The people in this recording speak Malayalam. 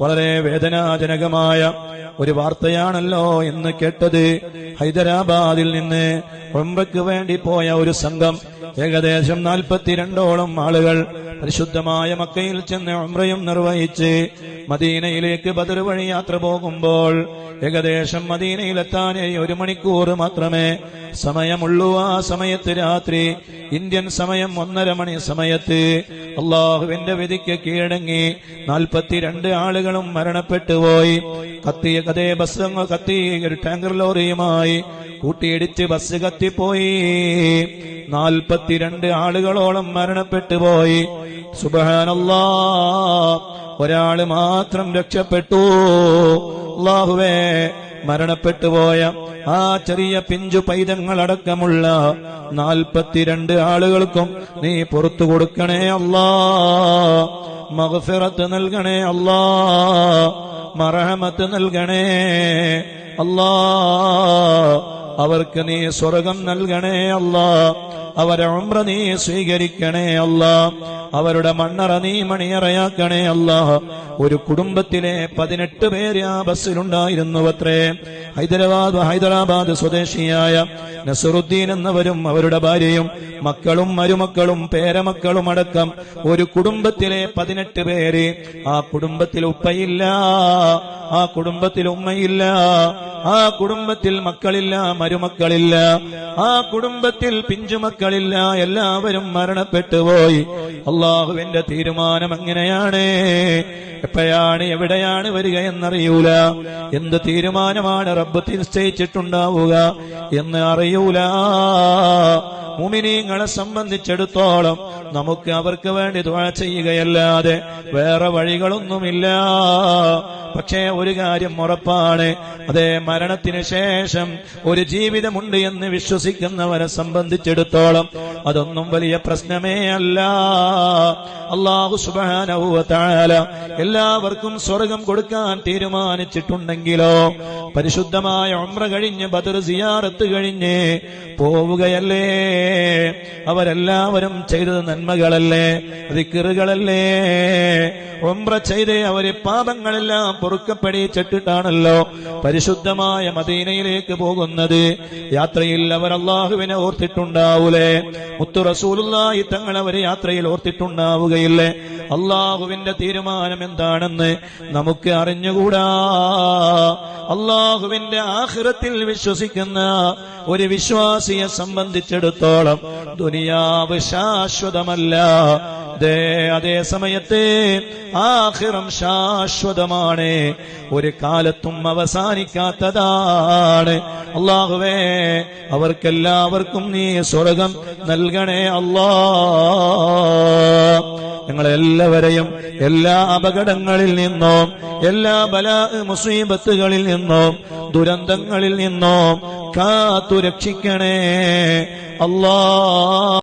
വളരെ വേദനാജനകമായ ഒരു വാർത്തയാണല്ലോ എന്ന് കേട്ടത്. ഹൈദരാബാദിൽ നിന്ന് ഉംറയ്ക്ക് വേണ്ടി പോയ ഒരു സംഘം ഏകദേശം നാൽപ്പത്തിരണ്ടോളം ആളുകൾ പരിശുദ്ധമായ മക്കയിൽ ചെന്ന് ഉംറയും നിർവഹിച്ച് മദീനയിലേക്ക് ബദർ വഴി യാത്ര പോകുമ്പോൾ ഏകദേശം മദീനയിലെത്താനേ ഒരു മണിക്കൂർ മാത്രമേ സമയമുള്ളൂ. ആ സമയത്ത് രാത്രി ഇന്ത്യൻ സമയം ഒന്നര മണി സമയത്ത് അള്ളാഹുവിന്റെ വിധിക്ക് കീഴടങ്ങി നാൽപ്പത്തിരണ്ട് ആളുകളും മരണപ്പെട്ടു പോയി. കത്തിയ കഥേ ബസ് കത്തി ഒരു ടാങ്കർ ലോറിയുമായി കൂട്ടിയിടിച്ച് ബസ് കത്തിപ്പോയി. നാൽപ്പത്തിരണ്ട് ആളുകളോളം മരണപ്പെട്ടു പോയി. ഒരാൾ മാത്രം രക്ഷപ്പെട്ടു. അള്ളാഹുവേ മരണപ്പെട്ടു പോയ ആ ചെറിയ പിഞ്ചു പൈതങ്ങളടക്കമുള്ള നാൽപ്പത്തിരണ്ട് ആളുകൾക്കും നീ പുറത്തു കൊടുക്കണേ അല്ലാ. മഹഫിറത്ത് നൽകണേ അല്ലാ. മറഹമത്ത് നൽകണേ അല്ലാ. അവർക്ക് നീ സ്വർഗം നൽകണേ അല്ല. അവരെ ഉമ്ര നീ സ്വീകരിക്കണേ അല്ല. അവരുടെ മണ്ണറ നീ മണിയറയാക്കണേ അല്ല. ഒരു കുടുംബത്തിലെ പതിനെട്ട് പേര് ആ ബസ്സിലുണ്ടായിരുന്നു അത്രേ ഹൈദരാബാദ് ഹൈദരാബാദ് സ്വദേശിയായ നസറുദ്ദീൻ എന്നവരും അവരുടെ ഭാര്യയും മക്കളും മരുമക്കളും പേരമക്കളും അടക്കം ഒരു കുടുംബത്തിലെ പതിനെട്ട് പേര്. ആ കുടുംബത്തിൽ ഉപ്പയില്ല ആ കുടുംബത്തിൽ ഉമ്മയില്ല ആ കുടുംബത്തിൽ മക്കളില്ല മരുമക്കളില്ല. ആ കുടുംബത്തിൽ പിഞ്ചുമക്കളില്ല. എല്ലാവരും മരണപ്പെട്ടു പോയി. അള്ളാഹുവിന്റെ തീരുമാനം എങ്ങനെയാണ്? എപ്പോഴാണ് എവിടെയാണ് വരിക എന്നറിയൂല. എന്ത് തീരുമാനമാണ് റബ്ബ് നിശ്ചയിച്ചിട്ടുണ്ടാവുക എന്ന് അറിയൂല. മുമിനീങ്ങളെ സംബന്ധിച്ചിടത്തോളം നമുക്ക് അവർക്ക് വേണ്ടി ദുആ ചെയ്യുകയല്ലാതെ വേറെ വഴികളൊന്നുമില്ല. പക്ഷേ ഒരു കാര്യം ഉറപ്പാണ്. അതേ മരണത്തിന് ശേഷം ഒരു ജീവിതമുണ്ട് എന്ന് വിശ്വസിക്കുന്നവരെ സംബന്ധിച്ചിടത്തോളം അതൊന്നും വലിയ പ്രശ്നമേ അല്ല. അള്ളാഹു സുബാനവുല എല്ലാവർക്കും സ്വർഗം കൊടുക്കാൻ തീരുമാനിച്ചിട്ടുണ്ടെങ്കിലോ പരിശുദ്ധമായ ഒമ്ര കഴിഞ്ഞ് ബദർ സിയാറത്ത് കഴിഞ്ഞ് പോവുകയല്ലേ? അവരെല്ലാവരും ചെയ്തത് നന്മകളല്ലേ? ദിക്കറുകളല്ലേ ഉംറ ചെയ്ത് അവർ പാപങ്ങളെല്ലാം പൊറുക്കപ്പെടിച്ചിട്ടിട്ടാണല്ലോ പരിശുദ്ധമായ മദീനയിലേക്ക് പോകുന്നത്. യാത്രയിൽ അവർ അള്ളാഹുവിനെ ഓർത്തിട്ടുണ്ടാവൂലേ? മുത്തു റസൂലുള്ളാഹി തങ്ങൾ അവരെ യാത്രയിൽ ഓർത്തിട്ടുണ്ടാവുകയില്ലേ. അള്ളാഹുവിന്റെ തീരുമാനം എന്താണെന്ന് നമുക്ക് അറിഞ്ഞുകൂടാ. അള്ളാഹുവിന്റെ ആഖിറത്തിൽ വിശ്വസിക്കുന്ന ഒരു വിശ്വാസിയെ സംബന്ധിച്ചിടത്തോളം ദുനിയാവ് ശാശ്വതമല്ല. അതേ സമയത്ത് ആഖിറം ശാശ്വതമാണ്. ഒരു കാലത്തും അവസാനിക്കാത്തതാണ്. അള്ളാഹുവേ അവർക്കെല്ലാവർക്കും നീ സ്വർഗം നൽകണേ അല്ലാ. ഞങ്ങളെല്ലാവരെയും എല്ലാ അപകടങ്ങളിൽ നിന്നും എല്ലാ ബല മുസീബത്തുകളിൽ നിന്നും ദുരന്തങ്ങളിൽ നിന്നും കാത്തു രക്ഷിക്കണേ അല്ലാ.